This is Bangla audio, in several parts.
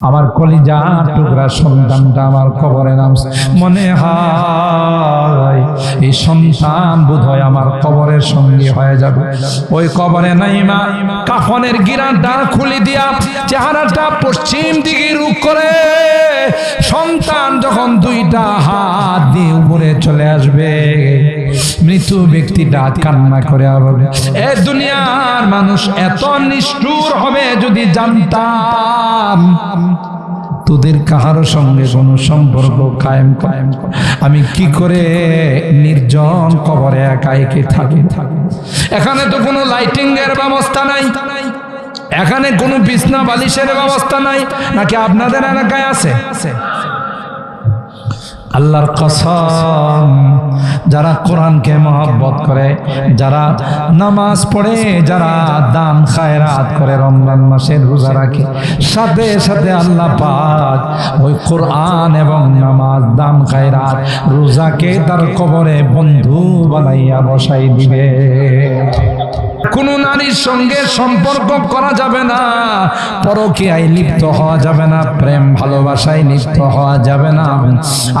আমার কলিজা টুকরা সন্তানটা আমার কবরে নাম মনে হয় এই সন্তান বোধ হয় আমার কবরের সঙ্গী হয়ে যাবে। ওই কবরে নাই মা কাফনের গিরাটা খুলে দিয়া চেহারাটা পশ্চিম দিকে রূপ করে। সন্তান যখন দুইটা হাত দিয়ে উপরে চলে আসবে, মৃত ব্যক্তিটা কান্না করে আবার এ দুনিয়ার মানুষ এত নিষ্ঠুর হবে জানতাম তোদের কাহার সঙ্গে কোনো সম্পর্ক কায়েম কায়েম আমি কি করে নির্জন কবরে একা একে থাকি? থাকি এখানে তো কোনো লাইটিং এর ব্যবস্থা নাই। এখানে কোনো বিছনা বালিশের ব্যবস্থা নাই। নাকি আপনাদের এলাকায় আছে আছে? আল্লাহর কসম, যারা কোরআনকে মহব্বত করে, যারা নামাজ পড়ে, যারা দান খায়রাত করে, রমজান মাসের রোজা রাখে, সাথে সাথে আল্লাহ পাক ওই কোরআন এবং নামাজ, দান খায়রাত, রোজাকে তার কবরে বন্ধু বানাইয়া বসাই দিবে। কোন নারীর সঙ্গে সম্পর্ক করা যাবে না। পরকীয়ায় লিপ্ত হওয়া যাবে না, প্রেম ভালোবাসায় লিপ্ত হওয়া যাবে না।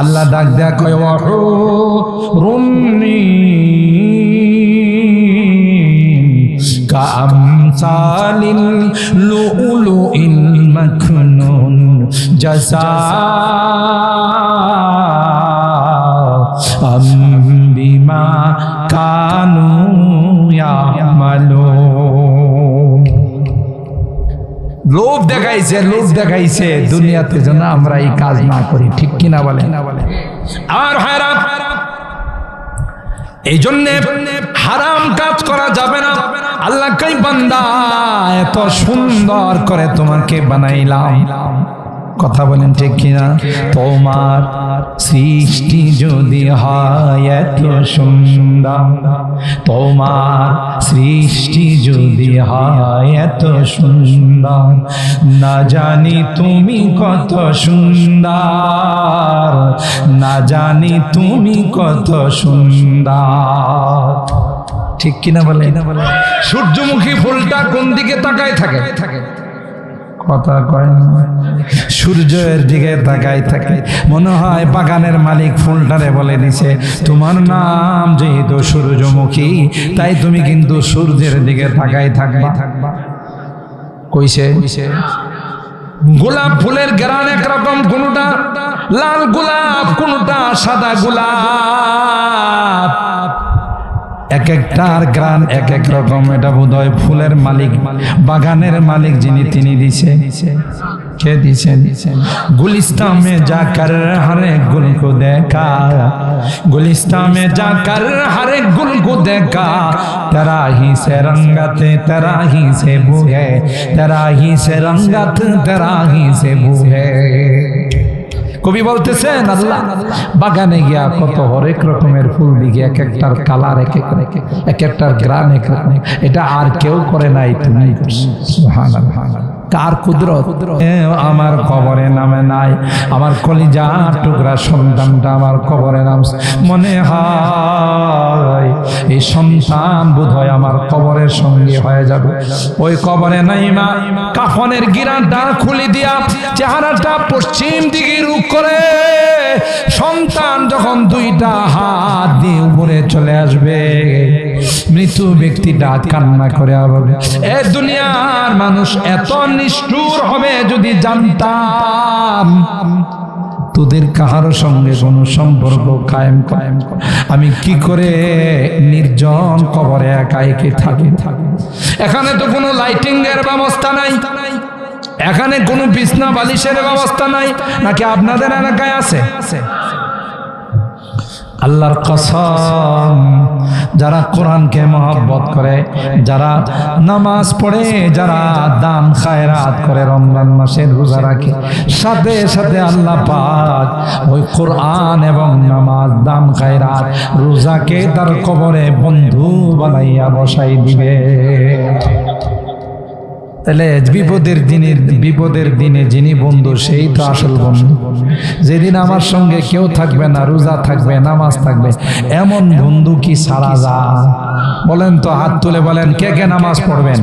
আল্লাহ ডাক দেয়া কয় রুন্নি কামসালিল লুলুইল মাখনুন জাযা আম বিমা কানু লোভ দেখাইছে লোভ দেখাইছে দুনিয়াতে যেন আমরা এই কাজ না করি, ঠিক কিনা বলে আর হারাম। এই জন্যে হারাম কাজ করা যাবে না। আল্লাহ কই, বান্দা, এত সুন্দর করে তোমাকে বানাইলাম। কথা বলেন ঠিক কিনা? তোমার সৃষ্টি যদি হয় এত সুন্দর, তোমার সৃষ্টি যদি হয় এত সুন্দর, না জানি তুমি কত সুন্দর, না জানি তুমি কত সুন্দর। ঠিক কিনা বলে সূর্যমুখী ফুলটা কোন দিকে তাকায় থাকে থাকে? কথা কয় না। সূর্যের দিকে তাকাই থাকে। মনে হয় বাগানের মালিক ফুলটারে বলে দিছে, তোমার নাম যেহেতু সূর্যমুখী, তাই তুমি কিন্তু সূর্যের দিকে তাকাই থাকবা। কইছে, গোলাপ ফুলের গ্রান একরকম কোনটা, লাল গোলাপ কোনটা, সাদা গোলাপ। এক একটার গ্রান এক এক রকম। এটা বোধহয় ফুলের মালিক, বাগানের মালিক যিনি, তিনি দিছে। কে দিছে? গুলিস্তা মে যা কর হরে গুল কো দেখা। গুলিস্তা মে যা কর হরে গুল কো দেখা। তেরা হি সে রঙ্গত তেরা হি সে বুহে। তেরা হি সে রঙ্গত তেরা হি সে বুহে। কবি বলতেছেন, আল্লাহ, বাগানে গিয়া কত হরেক রকমের ফুল দিকে এক একটার কালার, এক এক এক একটার গ্রাম এক, এটা আর কেউ করে নাই তুমি সুবহানাল্লাহ। কার কুদরত? আমার কবরে নামে নাই। আমার কলিজা টুকরা সন্তানটা আমার কবরে নাম মনে হয় এই সন্তান বোধ হয় আমার কবরের সঙ্গী হয়ে যাবে। ওই কবরে নাই মা, কাফনের গিরাটা খুলে দিয়া চেহারাটা পশ্চিম দিকে রুখ করে সন্তান যখন দুইটা হাত দিয়ে উপরে চলে আসবে মৃত ব্যক্তিটা কান্না করে আবার। এ দুনিয়ার মানুষ এত নিষ্ঠুর হবে যদি জানতাম তোদের কাহারো সঙ্গে কোনো সম্পর্ক কায়েম কায়েম আমি কি করে নির্জন কবরে একা একে থাকি? থাকি এখানে তো কোনো লাইটিং এর ব্যবস্থা নাই। এখানে কোনো বিছনা বালিশের ব্যবস্থা নাই। নাকি আপনাদের এলাকায় আছে? আল্লাহর কসম, যারা কোরআনকে মহব্বত করে, যারা নামাজ পড়ে, যারা দান খায়রাত করে, রমজান মাসের রোজা রাখে, সাথে সাথে আল্লাহ পাক ওই কোরআন এবং নামাজ, দান খায়রাত, রোজাকে তার কবরে বন্ধু বানাইয়া বসাই দিবে। তাহলে বিপদের দিনে বিপদের দিনে যিনি বন্ধু, সেই তো আসল বন্ধু। যেদিন আমার সঙ্গে কেউ থাকবে না, রোজা থাকবে, নামাজ থাকবে, এমন বন্ধু কি সারা যা বলেন তো হাত তুলে বলেন, কে কে নামাজ পড়বেন?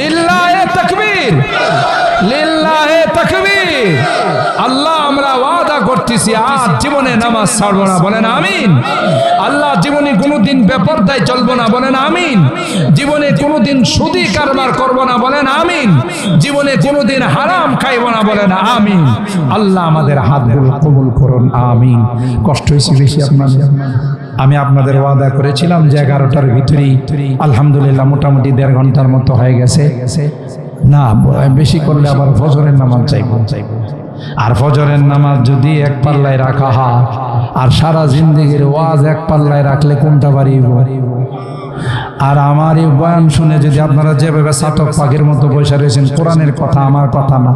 লিল্লাহে তাকবীর! লিল্লাহে তাকবীর! আল্লাহ, আমরা ওয়াদা করতেছি, আজ জীবনে নামাজ ছাড়বো না, বলেন আমিন। আল্লাহ, জীবনে কোনোদিন বেপরদায় চলবো না, বলেন আমিন। জীবনে কোনোদিন সুদি কারবার করব না, বলেন আমিন। জীবনে কোনোদিন হারাম খাইব না বলেন আমিন। আল্লাহ আমাদের হাতগুলো কবুল করুন, আমিন। কষ্ট হয়েছে বেশি আপনাদের। আমি আপনাদের ওয়াদা করেছিলাম যে এগারোটার ভিতরেই, আলহামদুলিল্লাহ মোটামুটি দেড় ঘণ্টার মতো হয়ে গেছে। না, বেশি করলে আবার ফজরের নামাজ চাইব চাইব। আর ফজরের নামাজ যদি এক পাল্লায় রাখা হয়, আর সারা জিন্দগির ওয়াজ এক পাল্লায় রাখলে কোনটা বাড়িব? আর আমার এই বয়ান শুনে যদি আপনারা যেভাবে চাতক পাখির মতো বসে রয়েছেন, কোরআনের কথা আমার কথা না,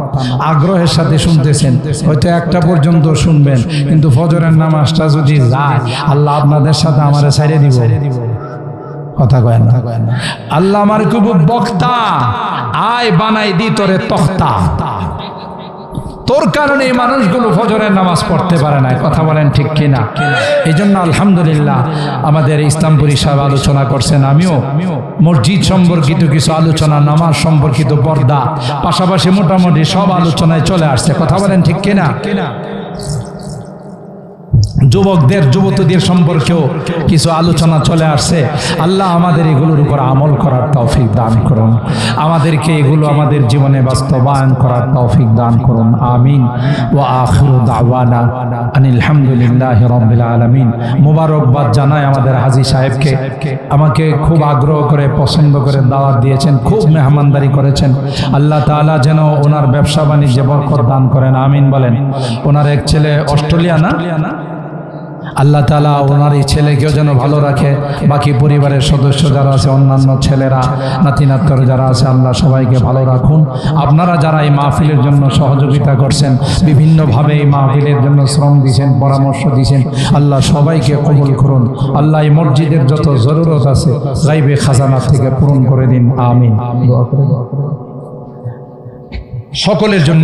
আগ্রহের সাথে শুনতেছেন, হয়তো একটা পর্যন্ত শুনবেন, কিন্তু ফজরের নামাজটা যদি যায়, আল্লাহ আপনাদের সাথে আমার সাইডে দিব। কথা কয় আল্লাহ আমার খুব বক্তা, আয় বানাই দি তোরে তখতা তোর কারণে এই মানুষগুলো ফজরের নামাজ পড়তে পারে না, কথা বলেন ঠিক কিনা? এই জন্য আলহামদুলিল্লাহ আমাদের ইসলামপুরি সাহেব আলোচনা করছেন, আমিও মসজিদ সম্পর্কিত কিছু আলোচনা, নামাজ সম্পর্কিত পর্দা, পাশাপাশি মোটামুটি সব আলোচনায় চলে আসছে, কথা বলেন ঠিক কিনা? যুবকদের, যুবতীদের সম্পর্কেও কিছু আলোচনা চলে আসছে। আল্লাহ আমাদের এগুলোর উপর আমল করার তৌফিক দান করুন। আমাদেরকে এগুলো আমাদের জীবনে বাস্তবায়ন করার তৌফিক দান করুন। আমিন। ও আখিরু দাওয়ানা আনিল হামদুলিল্লাহ রাব্বিল আলামিন। মোবারকবাদ জানাই আমাদের হাজী সাহেবকে। আমাকে খুব আগ্রহ করে, পছন্দ করে দাওয়াত দিয়েছেন, খুব মেহমানদারি করেছেন। আল্লাহ তাআলা যেন ওনার ব্যবসা বাণিজ্যে বরকত দান করেন। আমিন বলেন। ওনার এক ছেলে অস্ট্রেলিয়া না? আল্লাহ তালা ওনার এই ছেলেকেও যেন ভালো রাখে। বাকি পরিবারের সদস্য যারা আছে, অন্যান্য ছেলেরা, নাতি নাত্তর যারা আছে, আল্লাহ সবাইকে ভালো রাখুন। আপনারা যারা এই মাহফিলের জন্য সহযোগিতা করছেন, বিভিন্নভাবে এই মাহফিলের জন্য শ্রম দিয়েছেন পরামর্শ দিয়েছেন আল্লাহ সবাইকে কবুল করুন। আল্লাহ এই মসজিদের যত জরুরত আছে, গাইবে খাজানা থেকে পূরণ করে দিন। আমিন। সকলের জন্য